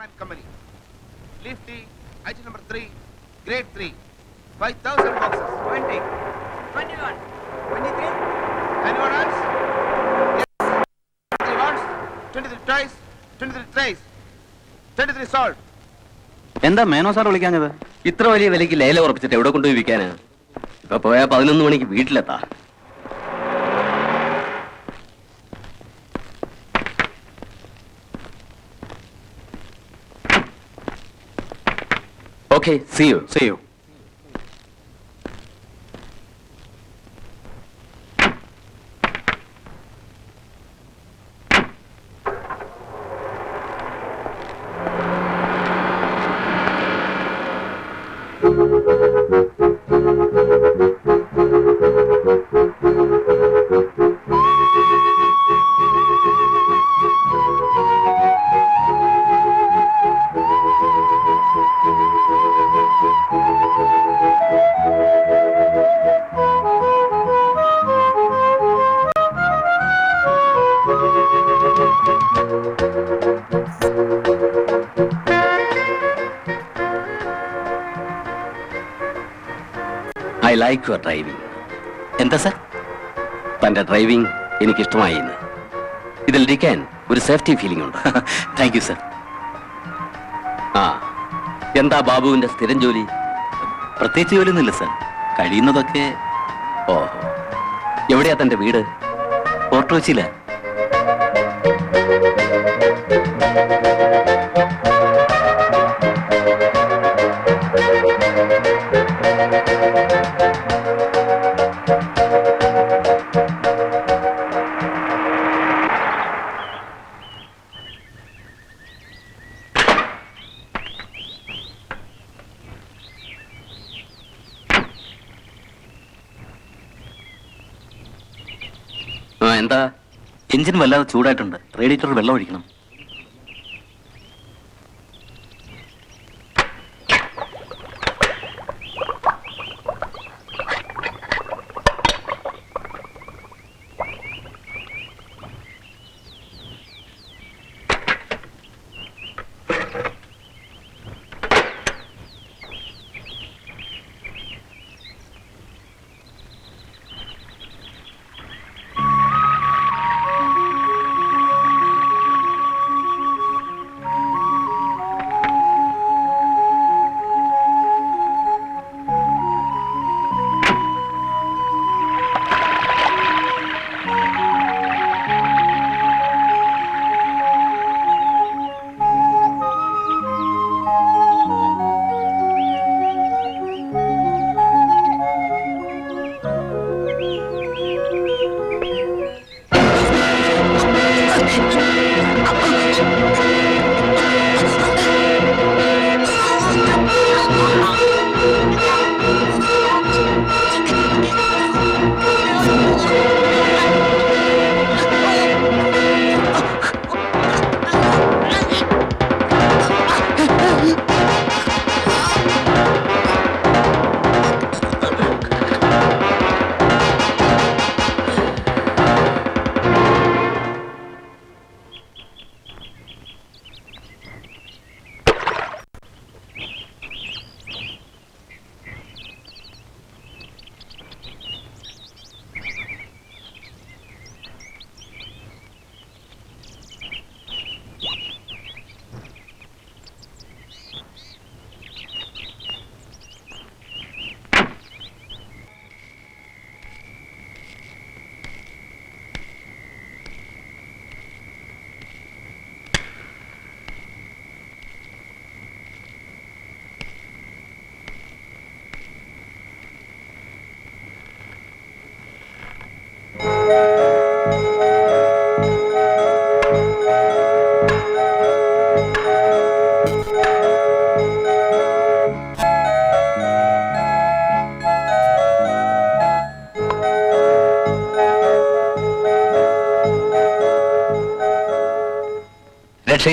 and Company. Leaf tea, item number 3, grade 3, 5,000 boxes. 20. 21, 23, Anyone else? Yes. 23 ones, 23 tries, 23 trays, 23 salt. എന്താ Menon sir വിളിക്കാഞ്ഞത് ഇത്ര വലിയ വിലയ്ക്ക് ലേല ഉറപ്പിച്ചിട്ട് എവിടെ കൊണ്ടുപോയി വിൽക്കാനാ ഇപ്പൊ പോയാ പതിനൊന്ന് മണിക്ക് വീട്ടിലെത്താ ഓക്കെ സി യു ചെയ്യൂ ഐ ലൈക്ക് യുവർ ഡ്രൈവിംഗ്. എന്താ സാർ? തന്റെ ഡ്രൈവിംഗ് എനിക്കിഷ്ടമായി ഇന്ന് ഇതിൽ ഇരിക്കാൻ ഒരു സേഫ്റ്റി ഫീലിംഗ് ഉണ്ട്. താങ്ക് യു സാർ ആ എന്താ ബാബുവിന്റെ സ്ഥിരം ജോലി? പ്രത്യേകിച്ച് ജോലിയൊന്നുമില്ല സാർ കഴിയുന്നതൊക്കെ ഓ എവിടെയാ തന്റെ വീട്? ഫോർട്ട് കൊച്ചിയില? എഞ്ചിൻ വല്ലാതെ ചൂടായിട്ടുണ്ട്. റേഡിയേറ്റർ വെള്ളം ഒഴിക്കണം.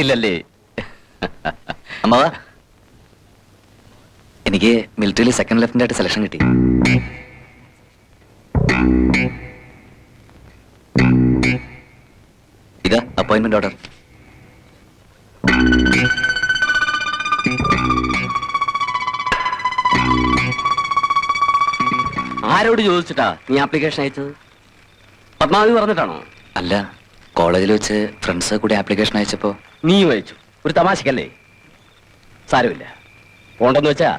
ഇല്ലല്ലേ? അമ്മാവാ എനിക്ക് മിലിറ്ററിയിൽ സെക്കൻഡ് ലെഫ്റ്റിന്റെ ആയിട്ട് സെലക്ഷൻ കിട്ടി. ഇതാ അപ്പോയിൻമെന്റ് ഓർഡർ ആരോട് ചോദിച്ചിട്ടാ നീ ആപ്ലിക്കേഷൻ അയച്ചത്? പത്മാവതി പറഞ്ഞിട്ടാണോ? അല്ല. കോളേജിൽ വെച്ച് ഫ്രണ്ട്സ് കൂടി ആപ്ലിക്കേഷൻ അയച്ചപ്പോ നീ വായിച്ചു ഒരു തമാശക്കല്ലേ? സാരമില്ല. പോണ്ടെന്ന് വെച്ചാ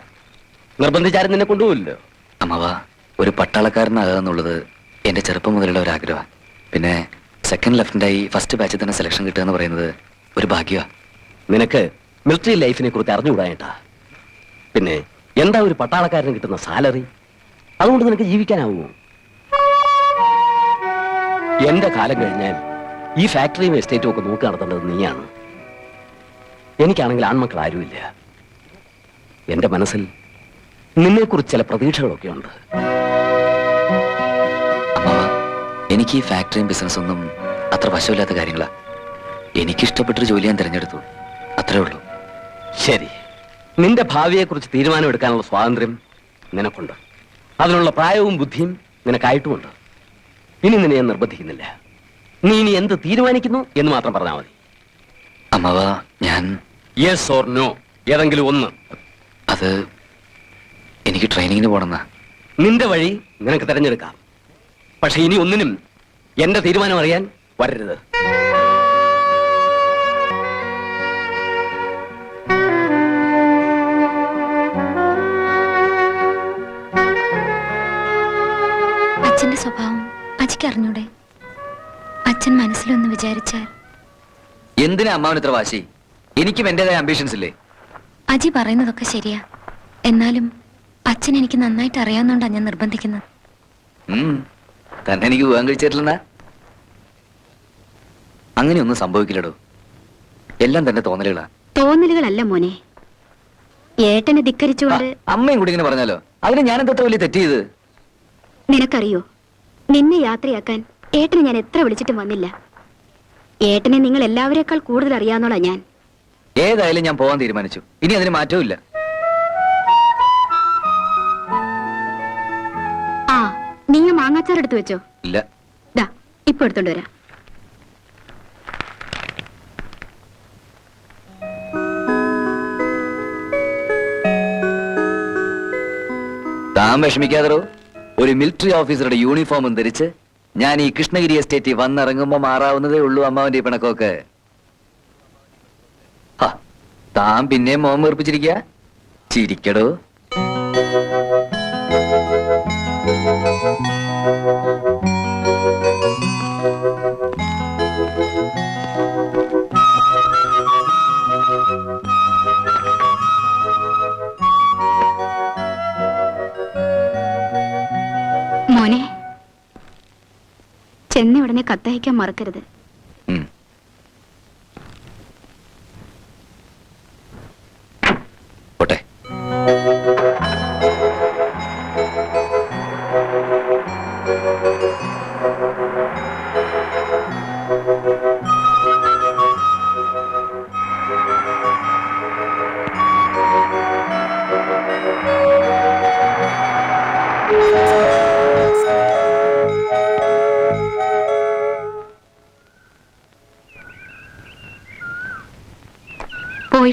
നിർബന്ധിച്ചാരും നിന്നെ കൊണ്ടുപോകില്ലോ അമ്മവ ഒരു പട്ടാളക്കാരനാകാന്നുള്ളത് എന്റെ ചെറുപ്പം മുതലുള്ള ഒരു ആഗ്രഹമാണ് പിന്നെ സെക്കൻഡ് ലെഫ്റ്റന്റായി ഫസ്റ്റ് ബാച്ചിൽ തന്നെ സെലക്ഷൻ കിട്ടുക എന്ന് പറയുന്നത് ഒരു ഭാഗ്യവാ. നിനക്ക് മിലിറ്ററി ലൈഫിനെ കുറിച്ച് അറിഞ്ഞുകൂടായിട്ടാ പിന്നെ എന്താ ഒരു പട്ടാളക്കാരന് കിട്ടുന്ന സാലറി അതുകൊണ്ട് നിനക്ക് ജീവിക്കാനാവുമോ? എന്റെ കാലം കഴിഞ്ഞാൽ ഈ ഫാക്ടറിയും എസ്റ്റേറ്റും ഒക്കെ നോക്കി നടത്തേണ്ടത് നീയാണ്. എനിക്കാണെങ്കിൽ ആൺമക്കൾ ആരുമില്ല. എന്റെ മനസ്സിൽ നിന്നെക്കുറിച്ച് ചില പ്രതീക്ഷകളൊക്കെ ഉണ്ട്. എനിക്ക് ഈ ഫാക്ടറിയും ബിസിനസ്സൊന്നും അത്ര വശമില്ലാത്ത കാര്യങ്ങളാ. എനിക്കിഷ്ടപ്പെട്ടൊരു ജോലി ഞാൻ തിരഞ്ഞെടുത്തു. അത്രേ ഉള്ളൂ. ശരി. നിന്റെ ഭാവിയെക്കുറിച്ച് തീരുമാനമെടുക്കാനുള്ള സ്വാതന്ത്ര്യം നിനക്കുണ്ട്. അതിനുള്ള പ്രായവും ബുദ്ധിയും നിനക്കായിട്ടുമുണ്ട്. ഇനി നിന്നെ ഞാൻ നിർബന്ധിക്കുന്നില്ല. നീ ഇനി എന്ത് തീരുമാനിക്കുന്നു എന്ന് മാത്രം പറഞ്ഞാൽ മതി. അമ്മവ ഞാൻ യെസ് ഓർ നോ ഏതെങ്കിലും ഒന്ന്. അത് എനിക്ക് ട്രെയിനിങ്ങിന് പോകണമെന്നാ. നിന്റെ വഴി നിനക്ക് തിരഞ്ഞെടുക്കാം. പക്ഷെ ഇനി ഒന്നിനും എന്റെ തീരുമാനം അറിയാൻ വരരുത്. അച്ഛന്റെ സ്വഭാവം അജിക്ക് അറിഞ്ഞൂടെ? അച്ഛൻ മനസ്സിലൊന്ന് വിചാരിച്ചാൽ. എന്തിനാ അമ്മാവൻ ഇത്ര വാശി? എനിക്കും എന്റേതായ അംബിഷൻസ് ഇല്ലേ? അജി പറയുന്നതൊക്കെ ശരിയാ. എന്നാലും അച്ഛൻ എനിക്ക് നന്നായിട്ട് അറിയാവുന്നോണ്ടാ ഞാൻ നിർബന്ധിക്കുന്നത്. തന്നെ എനിക്ക് വിവാഹം കഴിച്ചിട്ടില്ലെന്നാ? അങ്ങനെയൊന്നും സംഭവിക്കില്ലടോ. എല്ലാം തന്നെ തോന്നലുകളാ. തോന്നലുകളല്ല മോനെ. ഏട്ടനെ ധിക്കരിച്ചുകൊണ്ട് അമ്മയും കൂടി ഇങ്ങനെ പറഞ്ഞാലോ? അതിന് ഞാൻ എന്താ വലിയ തെറ്റ് ചെയ്ത്? നിനക്കറിയോ? നിന്നെ യാത്രയാക്കാൻ ഏട്ടനെ ഞാൻ എത്ര വിളിച്ചിട്ടും വന്നില്ല. ഏട്ടനെ നിങ്ങൾ എല്ലാവരെക്കാൾ കൂടുതൽ അറിയാവുന്നോളാ ഞാൻ. ഏതായാലും ഞാൻ പോവാൻ തീരുമാനിച്ചു. ഇനി അതിന് മാറ്റവും ആ നിങ്ങൾ മാങ്ങാച്ചാർ എടുത്തു വെച്ചോ? ഇല്ല. ദാ ഇപ്പൊ എടുത്തോണ്ട് വരാം. താൻ വിഷമിക്കാതറോ ഒരു മിലിറ്ററി ഓഫീസറുടെ യൂണിഫോമും ധരിച്ച് ഞാൻ ഈ കൃഷ്ണഗിരി എസ്റ്റേറ്റിൽ വന്നിറങ്ങുമ്പോ മാറാവുന്നതേ ഉള്ളൂ അമ്മാവന്റെ പിണക്കോക്ക് താൻ പിന്നെ മോം വീർപ്പിച്ചിരിക്ക ചിരിക്കടോ. മോനെ ചെന്ന ഉടനെ കത്തയക്കാൻ മറക്കരുത്.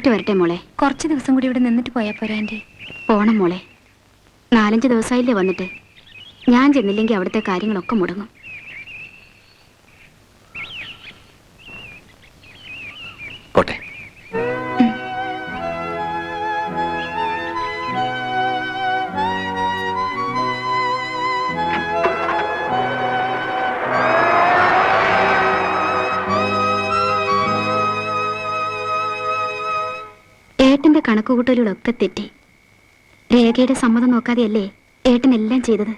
പോയിട്ട് വരട്ടെ മോളെ. കുറച്ച് ദിവസം കൂടി ഇവിടെ നിന്നിട്ട് പോയാൽ പോരാ ആന്റി പോണം മോളെ. നാലഞ്ച് ദിവസമായില്ലേ വന്നിട്ട്. ഞാൻ ചെന്നില്ലെങ്കിൽ അവിടുത്തെ കാര്യങ്ങളൊക്കെ മുടങ്ങും. കണക്കുകൂട്ടലുകളൊക്കെ തെറ്റി. രേഖയുടെ സമ്മതം നോക്കാതെയല്ലേ ഏട്ടനെല്ലാം ചെയ്തത്?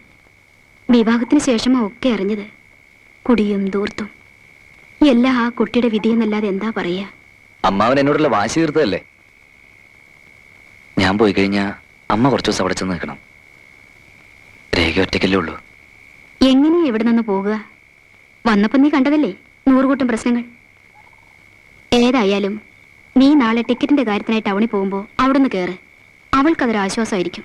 വിവാഹത്തിന് ശേഷമാ ഒക്കെ അറിഞ്ഞത്. കുടിയും ദൂർത്തും എല്ലാം ആ കുട്ടിയുടെ വിധിയെന്നല്ലാതെ എന്താ പറയാ? അമ്മാവൻ എന്നോടുള്ള വാശി തീർത്തതല്ലേ? ഞാൻ പോയി കഴിഞ്ഞാ അമ്മ കുറച്ചു ദിവസം അവിടെ ചെന്ന് നിൽക്കണം. രേഖ ഒറ്റയ്ക്കല്ലേ ഉള്ളൂ. എങ്ങനെയാ ഇവിടെ നിന്ന് പോകുക വന്നപ്പോ നീ കണ്ടതല്ലേ നൂറുകൂട്ടം പ്രശ്നങ്ങൾ? ഏതായാലും നീ നാളെ ടിക്കറ്റിന്റെ കാര്യത്തിനായി ടൗണിൽ പോകുമ്പോ അവിടുന്ന് കയറ് അവൾക്കതൊരു ആശ്വാസമായിരിക്കും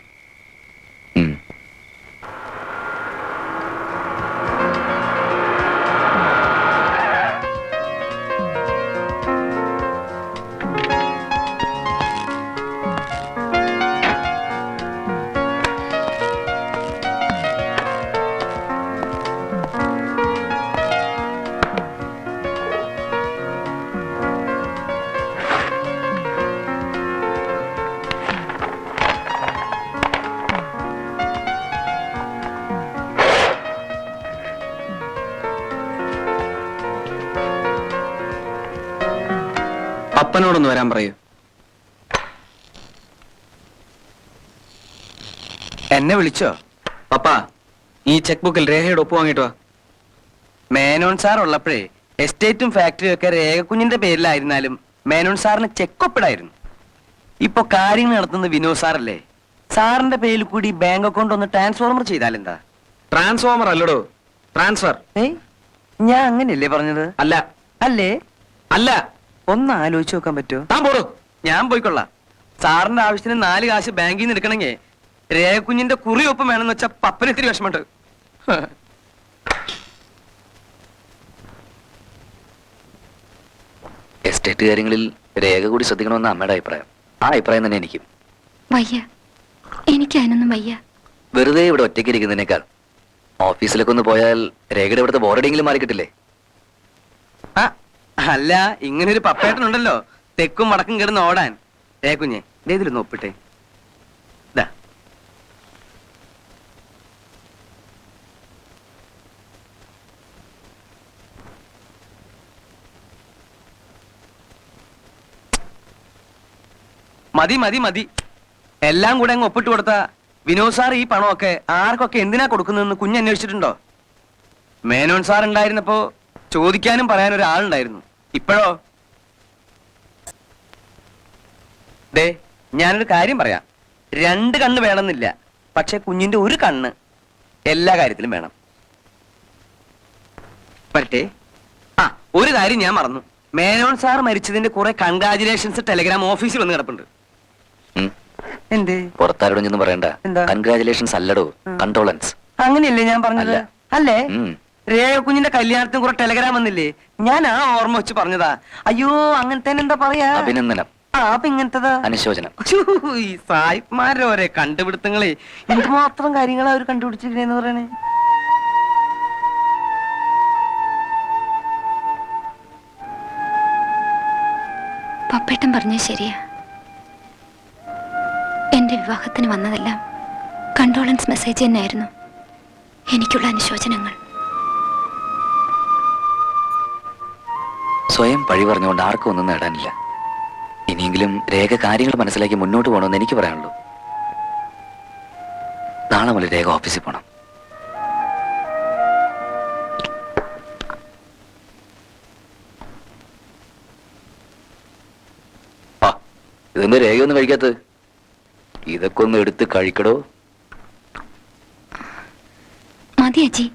പപ്പനോടൊന്ന് വരാൻ പറയൂ. എന്നെ വിളിച്ചോ? പപ്പ ഈ ചെക്ക് ബുക്കിൽ രേഖയുടെ ഒപ്പ് വാങ്ങിട്ടോ മേനോൻ സാർ ഉള്ളപ്പോഴേ എസ്റ്റേറ്റും ഫാക്ടറിയും ഒക്കെ രേഖക്കുഞ്ഞിന്റെ പേരിലായിരുന്നാലും മേനോൻ സാറിന് ചെക്ക് ഒപ്പിടായിരുന്നു. ഇപ്പൊ കാര്യങ്ങൾ നടത്തുന്നത് വിനോദ് സാറല്ലേ? സാറിന്റെ പേരിൽ കൂടി ബാങ്ക് അക്കൗണ്ട് ഒന്ന് ട്രാൻസ്ഫോർമർ ചെയ്താലെന്താ? ട്രാൻസ്ഫോമർ അല്ലടോ ട്രാൻസ്ഫർ. ഏയ് ഞാൻ അങ്ങനെയല്ലേ പറഞ്ഞത്? അല്ല. അല്ലേ? അല്ല. ഒന്ന് ആലോചിച്ച് നോക്കാൻ പറ്റുമോ? താൻ പോടോ. ഞാൻ പോയിക്കൊള്ളാം. സാറിന്റെ ആവശ്യത്തിന് നാല് കാശ് ബാങ്കിൽ നിന്ന് എടുക്കണമെങ്കിൽ രേഖക്കുഞ്ഞിന്റെ കുറി ഒപ്പം വേണമെന്ന് വെച്ചാൽ പപ്പന് ഇത്തിരി വിഷമമുണ്ട്. എസ്റ്റേറ്റ് കാര്യങ്ങളിൽ രേഖ കൂടി ശ്രദ്ധിക്കണമെന്ന് അമ്മയുടെ അഭിപ്രായം. ആ അഭിപ്രായം തന്നെ എനിക്കും. വയ്യ. എനിക്ക് അതിനൊന്നും വയ്യ. വെറുതെ ഇവിടെ ഒറ്റയ്ക്ക് ഇരിക്കുന്നതിനേക്കാൾ ഓഫീസിലൊക്കെ ഒന്ന് പോയാൽ രേഖയുടെ ഇവിടുത്തെ ബോർഡിങ്ങിലും മാറി കിട്ടില്ലേ ആ അല്ല ഇങ്ങനെ ഒരു പപ്പേട്ടനുണ്ടല്ലോ. തെക്കും വടക്കും കിടന്ന് ഓടാൻ. ഏ കുഞ്ഞെ ഇതിലൊന്ന് ഒപ്പിട്ടെ. ദാ. മതി മതി മതി. എല്ലാം കൂടെ അങ്ങ് ഒപ്പിട്ട് കൊടുത്ത വിനോദ് സാർ ഈ പണമൊക്കെ ആർക്കൊക്കെ എന്തിനാ കൊടുക്കുന്നതെന്ന് കുഞ്ഞന്വേഷിച്ചിട്ടുണ്ടോ മേനോൻ സാർ ഉണ്ടായിരുന്നപ്പോ ചോദിക്കാനും പറയാനും ഒരാളുണ്ടായിരുന്നു. ഇപ്പോഴോ? ദേ ഞാനൊരു കാര്യം പറയാം. രണ്ട് കണ്ണ് വേണമെന്നില്ല. പക്ഷെ കുഞ്ഞിന്റെ ഒരു കണ്ണ് എല്ലാ കാര്യത്തിലും വേണം. പറ്റേ ആ ഒരു കാര്യം ഞാൻ മറന്നു. മേനോൻ സാർ മരിച്ചതിന്റെ കുറെ കൺഗ്രാചുലേഷൻസ് ടെലിഗ്രാം ഓഫീസിൽ വന്ന് കിടപ്പുണ്ട്. എന്തേ? പുറത്താരോടൊന്നും പറയണ്ട. എന്താ? കൺഗ്രാചുലേഷൻസ് അല്ലടോ. കണ്ടോളൻസ് അങ്ങനെയല്ലേ ഞാൻ പറഞ്ഞത്? അല്ല. അല്ലേ? ഉം. രേഖ കുഞ്ഞിന്റെ കല്യാണത്തിന് കുറെ ടെലഗ്രാം വന്നില്ലേ? ഞാൻ ആ ഓർമ്മ വെച്ച് പറഞ്ഞതാ. അയ്യോ അങ്ങനത്തെ എന്താ പറയാ? അഭിനന്ദനം. ആ അപ്പൊ ഇങ്ങനത്തതാ. അനുശോചനം. ഈ സായിപ്മാരുടെ ഓരോ കണ്ടുപിടുത്തങ്ങളെ. മാത്രം കാര്യങ്ങളാ അവർ കണ്ടുപിടിച്ചിരിക്കണേന്ന് പറയണേ. പപ്പേട്ടൻ പറഞ്ഞ ശരിയാ. എന്റെ വിവാഹത്തിന് വന്നതെല്ലാം കണ്ടോളൻസ് മെസ്സേജ് തന്നെയായിരുന്നു. എനിക്കുള്ള അനുശോചനങ്ങൾ. സ്വയം പഴി പറഞ്ഞുകൊണ്ട് ആർക്കും ഒന്നും നേടാനില്ല. ഇനിയെങ്കിലും രേഖ കാര്യങ്ങൾ മനസ്സിലാക്കി മുന്നോട്ട് പോകണമെന്ന് എനിക്ക് പറയാനുള്ളൂ. നാളെ മുതൽ രേഖ ഓഫീസിൽ പോകണം ഇതൊന്നും രേഖയൊന്നും കഴിക്കാത്തത് ഇതൊക്കെ ഒന്ന് എടുത്ത് കഴിക്കടോ. മതി അജി.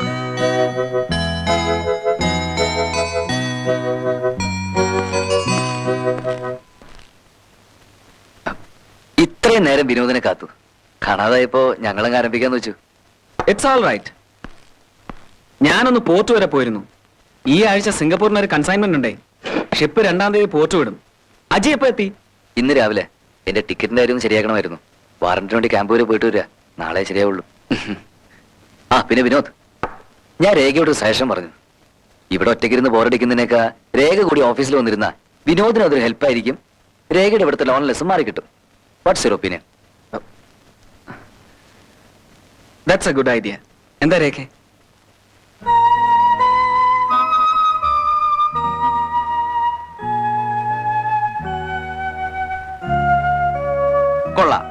നേരം വിനോദിനെ കാത്തു. കാണാതായപ്പോ ഞങ്ങളങ്ങ് ആരംഭിക്കാന്ന് വെച്ചു. ഇറ്റ്സ് ഓൾ റൈറ്റ് ഞാനൊന്ന് പോർട്ട് വരെ പോയിരുന്നു. ഈ ആഴ്ച സിംഗപ്പൂരിന് ഒരു കൺസൈൻമെന്റ് ഉണ്ടേ. ഷിപ്പ് രണ്ടാം തീയതി പോർട്ട് വിടും. അജയ് എപ്പോ എത്തി? ഇന്ന് രാവിലെ. എന്റെ ടിക്കറ്റിന്റെ കാര്യം ശരിയാക്കണമായിരുന്നു. വാറന്റിന് വേണ്ടി ക്യാമ്പ് വരെ പോയിട്ട് വരിക. നാളെ ശരിയാവുള്ളൂ. ആ പിന്നെ വിനോദ്. ഞാൻ രേഖയോട് ശേഷം സജഷൻ പറഞ്ഞു. ഇവിടെ ഒറ്റയ്ക്കിരുന്ന് ബോറടിക്കുന്നതിനേക്കാ രേഖ കൂടി ഓഫീസിൽ വന്നിരുന്ന വിനോദിന് അതൊരു ഹെൽപ്പായിരിക്കും രേഖയുടെ ഇവിടുത്തെ ലോൺ ലെസ് മാറി കിട്ടും. What's your opinion that's a good idea എന്താ രേഖ? കൊള്ളാം.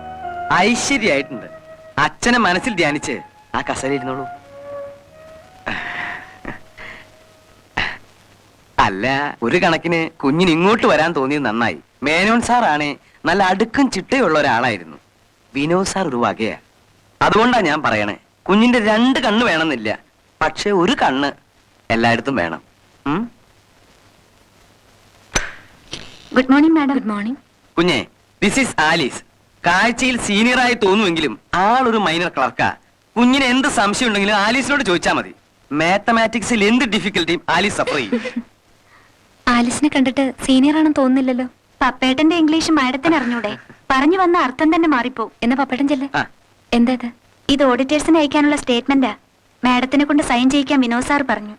ഐശ്വര്യായിട്ടുണ്ട് അച്ഛനെ മനസ്സിൽ ധ്യാനിച്ച് ആ കസേര ഇരുന്നോളൂ. അല്ല ഒരു കണക്കിന് കുഞ്ഞിന് ഇങ്ങോട്ട് വരാൻ തോന്നിയത് നന്നായി. മേനോൻ സാറാണ് നല്ല അടുക്കും ചിട്ടയുള്ള ഒരാളായിരുന്നു. വിനോദ് സാർ ഒരു വകയാ അതുകൊണ്ടാ ഞാൻ പറയണേ കുഞ്ഞിന്റെ രണ്ട് കണ്ണ് വേണമെന്നില്ല പക്ഷെ ഒരു കണ്ണ് എല്ലായിടത്തും വേണം. Good morning madam good morning കുഞ്ഞെ ദിസ് ഈസ് ആലീസ്. കാഴ്ചയിൽ സീനിയറായി തോന്നുമെങ്കിലും ആളൊരു മൈനർ ക്ലർക്കാ കുഞ്ഞിന് എന്ത് സംശയം ഉണ്ടെങ്കിലും ആലീസിനോട് ചോദിച്ചാൽ മതി. മാത്തമാറ്റിക്സിൽ എന്ത് ഡിഫിക്കൽട്ടിയും ആലീസ് സഫർ ചെയ്യും. ആലീസിനെ കണ്ടിട്ട് സീനിയർ ആണെന്ന് തോന്നുന്നില്ലല്ലോ. പപ്പേട്ടന്റെ ഇംഗ്ലീഷ് മാഡത്തിന് അറിഞ്ഞൂടെ? പറഞ്ഞു വന്ന അർത്ഥം തന്നെ മാറിപ്പോ. എന്ന് പപ്പേട്ടൻ ചെല്ലേ. എന്താ ഇത്? ഓഡിറ്റേഴ്സിന് അയക്കാനുള്ള സ്റ്റേറ്റ്മെന്റാ മാഡത്തിനെ കൊണ്ട് സൈൻ ചെയ്യിക്കാൻ വിനോദ് സാർ പറഞ്ഞു.